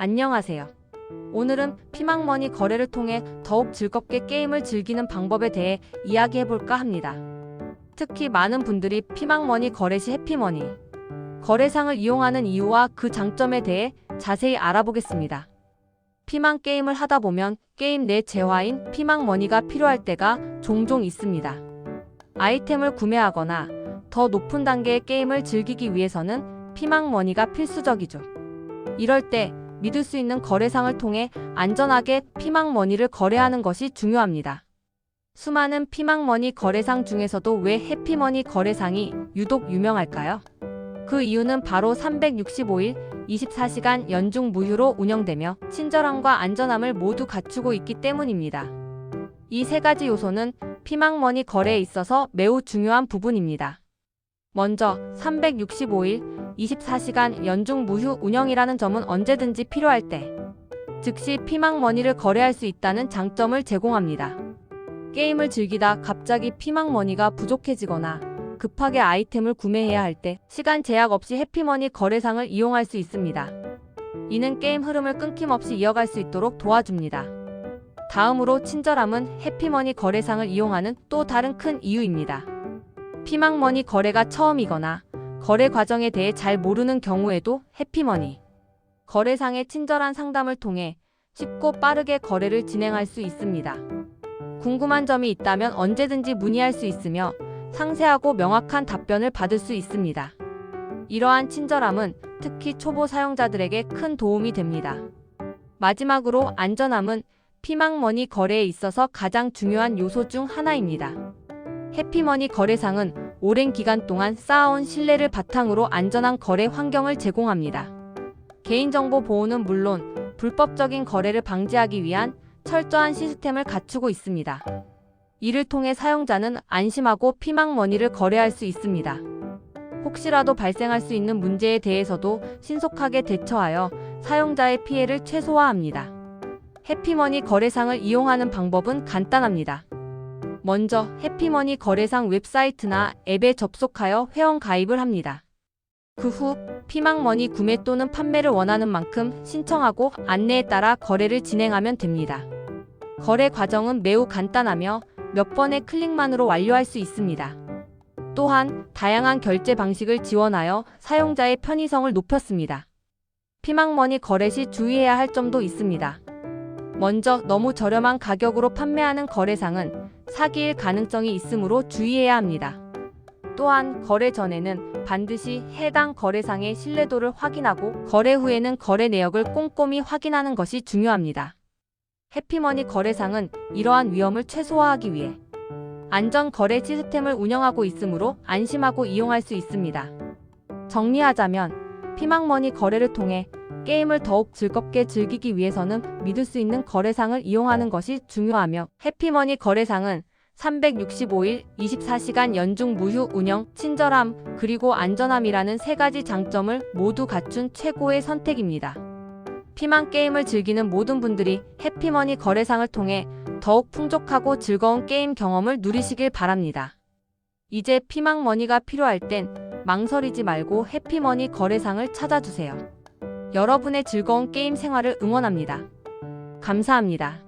안녕하세요. 오늘은 피망머니 거래를 통해 더욱 즐겁게 게임을 즐기는 방법에 대해 이야기해볼까 합니다. 특히 많은 분들이 피망머니 거래 시 해피머니, 거래상을 이용하는 이유와 그 장점에 대해 자세히 알아보겠습니다. 피망 게임을 하다 보면 게임 내 재화인 피망머니가 필요할 때가 종종 있습니다. 아이템을 구매하거나 더 높은 단계의 게임을 즐기기 위해서는 피망머니가 필수적이죠. 이럴 때 믿을 수 있는 거래상을 통해 안전하게 피망머니를 거래하는 것이 중요합니다. 수많은 피망머니 거래상 중에서도 왜 해피머니 거래상이 유독 유명할까요? 그 이유는 바로 365일 24시간 연중 무휴로 운영되며 친절함과 안전함을 모두 갖추고 있기 때문입니다. 이 세 가지 요소는 피망머니 거래에 있어서 매우 중요한 부분입니다. 먼저 365일 24시간 연중 무휴 운영이라는 점은 언제든지 필요할 때 즉시 피망머니를 거래할 수 있다는 장점을 제공합니다. 게임을 즐기다 갑자기 피망머니가 부족해지거나 급하게 아이템을 구매해야 할 때 시간 제약 없이 해피머니 거래상을 이용할 수 있습니다. 이는 게임 흐름을 끊김없이 이어갈 수 있도록 도와줍니다. 다음으로 친절함은 해피머니 거래상을 이용하는 또 다른 큰 이유입니다. 피망머니 거래가 처음이거나 거래 과정에 대해 잘 모르는 경우에도 해피머니 거래상의 친절한 상담을 통해 쉽고 빠르게 거래를 진행할 수 있습니다. 궁금한 점이 있다면 언제든지 문의할 수 있으며 상세하고 명확한 답변을 받을 수 있습니다. 이러한 친절함은 특히 초보 사용자들에게 큰 도움이 됩니다. 마지막으로 안전함은 피망머니 거래에 있어서 가장 중요한 요소 중 하나입니다. 해피머니 거래상은 오랜 기간 동안 쌓아온 신뢰를 바탕으로 안전한 거래 환경을 제공합니다. 개인정보 보호는 물론 불법적인 거래를 방지하기 위한 철저한 시스템을 갖추고 있습니다. 이를 통해 사용자는 안심하고 피망머니를 거래할 수 있습니다. 혹시라도 발생할 수 있는 문제에 대해서도 신속하게 대처하여 사용자의 피해를 최소화합니다. 해피머니 거래상을 이용하는 방법은 간단합니다. 먼저 해피머니 거래상 웹사이트나 앱에 접속하여 회원 가입을 합니다. 그 후 피망머니 구매 또는 판매를 원하는 만큼 신청하고 안내에 따라 거래를 진행하면 됩니다. 거래 과정은 매우 간단하며 몇 번의 클릭만으로 완료할 수 있습니다. 또한 다양한 결제 방식을 지원하여 사용자의 편의성을 높였습니다. 피망머니 거래 시 주의해야 할 점도 있습니다. 먼저 너무 저렴한 가격으로 판매하는 거래상은 사기일 가능성이 있으므로 주의해야 합니다. 또한 거래 전에는 반드시 해당 거래상의 신뢰도를 확인하고 거래 후에는 거래 내역을 꼼꼼히 확인하는 것이 중요합니다. 해피머니 거래상은 이러한 위험을 최소화하기 위해 안전 거래 시스템을 운영하고 있으므로 안심하고 이용할 수 있습니다. 정리하자면 피망머니 거래를 통해 게임을 더욱 즐겁게 즐기기 위해서는 믿을 수 있는 거래상을 이용하는 것이 중요하며 해피머니 거래상은 365일 24시간 연중 무휴 운영, 친절함, 그리고 안전함이라는 세 가지 장점을 모두 갖춘 최고의 선택입니다. 피망 게임을 즐기는 모든 분들이 해피머니 거래상을 통해 더욱 풍족하고 즐거운 게임 경험을 누리시길 바랍니다. 이제 피망머니가 필요할 땐 망설이지 말고 해피머니 거래상을 찾아주세요. 여러분의 즐거운 게임 생활을 응원합니다. 감사합니다.